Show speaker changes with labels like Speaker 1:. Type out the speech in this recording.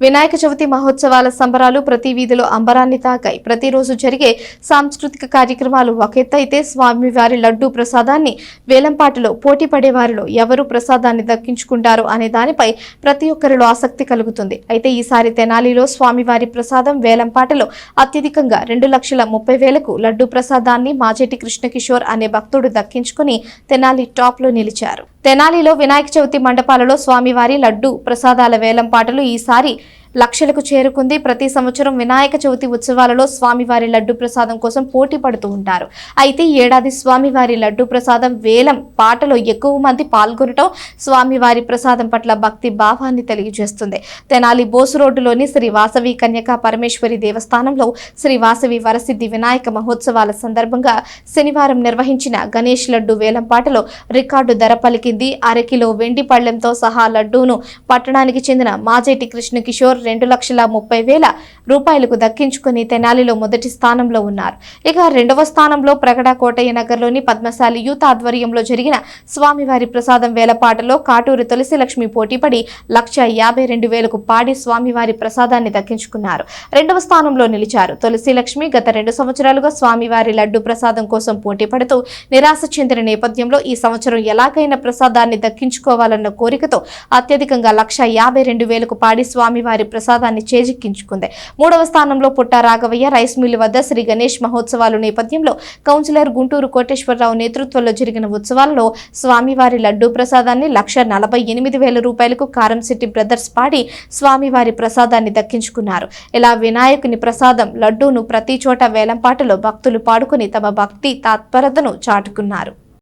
Speaker 1: వినాయక చవితి మహోత్సవాల సంబరాలు ప్రతి వీధిలో అంబరాన్ని తాకాయి. ప్రతిరోజు జరిగే సాంస్కృతిక కార్యక్రమాలు ఒక అయితే స్వామివారి లడ్డూ ప్రసాదాన్ని వేలంపాటలో పోటీ పడే వారిలో ఎవరు ప్రసాదాన్ని దక్కించుకుంటారు అనే దానిపై ప్రతి ఒక్కరిలో ఆసక్తి కలుగుతుంది. అయితే ఈసారి తెనాలిలో స్వామివారి ప్రసాదం వేలంపాటలో అత్యధికంగా రెండు లక్షల ముప్పై వేలకు లడ్డూ ప్రసాదాన్ని మాజేటి కృష్ణకిషోర్ అనే భక్తుడు దక్కించుకుని తెనాలి టాప్లో నిలిచారు. తెనాలిలో వినాయక చవితి మండపాలలో స్వామివారి లడ్డు ప్రసాదాల వేలంపాటలు ఈసారి లక్షలకు చేరుకుంది. ప్రతి సంవత్సరం వినాయక చవితి ఉత్సవాలలో స్వామివారి లడ్డు ప్రసాదం కోసం పోటీ పడుతూ ఉంటారు. అయితే ఏడాది స్వామివారి లడ్డు ప్రసాదం వేలం పాటలో ఎక్కువ మంది పాల్గొనటం స్వామివారి ప్రసాదం పట్ల భక్తి భావాన్ని తెలియజేస్తుంది. తెనాలి బోసు రోడ్డులోని శ్రీ వాసవి కన్యకా పరమేశ్వరి దేవస్థానంలో శ్రీ వాసవి వరసిద్ధి వినాయక మహోత్సవాల సందర్భంగా శనివారం నిర్వహించిన గణేష్ లడ్డు వేలం పాటలో రికార్డు ధర పలికింది. అరకిలో వెండి పళ్ళెంతో సహా లడ్డూను పట్టణానికి చెందిన మాజేటి కృష్ణ కిషోర్ రెండు లక్షల ముప్పై వేల రూపాయలకు దక్కించుకుని తెనాలిలో మొదటి స్థానంలో ఉన్నారు. ఇక రెండవ స్థానంలో ప్రగడ కోటయ్య నగర్లోని పద్మశాలి యూత్ ఆధ్వర్యంలో జరిగిన స్వామివారి ప్రసాదం వేలపాటలో కాటూరు తులసి లక్ష్మి పోటీపడి లక్ష యాభై రెండు వేలకు పాడి స్వామివారి ప్రసాదాన్ని దక్కించుకున్నారు. రెండవ స్థానంలో నిలిచారు. తులసి లక్ష్మి గత రెండు సంవత్సరాలుగా స్వామివారి లడ్డు ప్రసాదం కోసం పోటీ పడుతూ నిరాశ చెందిన నేపథ్యంలో ఈ సంవత్సరం ఎలాగైనా ప్రసాదాన్ని దక్కించుకోవాలన్న కోరికతో అత్యధికంగా లక్ష యాభై రెండు వేలకు పాడి స్వామివారి ప్రసాదాన్ని చేజిక్కించుకుంది. మూడవ స్థానంలో పుట్ట రాఘవయ్య రైస్ మిల్ వద్ద శ్రీ గణేష్ మహోత్సవాలు నేపథ్యంలో కౌన్సిలర్ గుంటూరు కోటేశ్వరరావు నేతృత్వంలో జరిగిన ఉత్సవాల్లో స్వామివారి లడ్డూ ప్రసాదాన్ని లక్ష నలభై ఎనిమిది వేల రూపాయలకు కారంశెట్టి బ్రదర్స్ పాడి స్వామివారి ప్రసాదాన్ని దక్కించుకున్నారు. ఇలా వినాయకుని ప్రసాదం లడ్డూను ప్రతి చోట వేలంపాటలో భక్తులు పాడుకుని తమ భక్తి తాత్పరతను చాటుకున్నారు.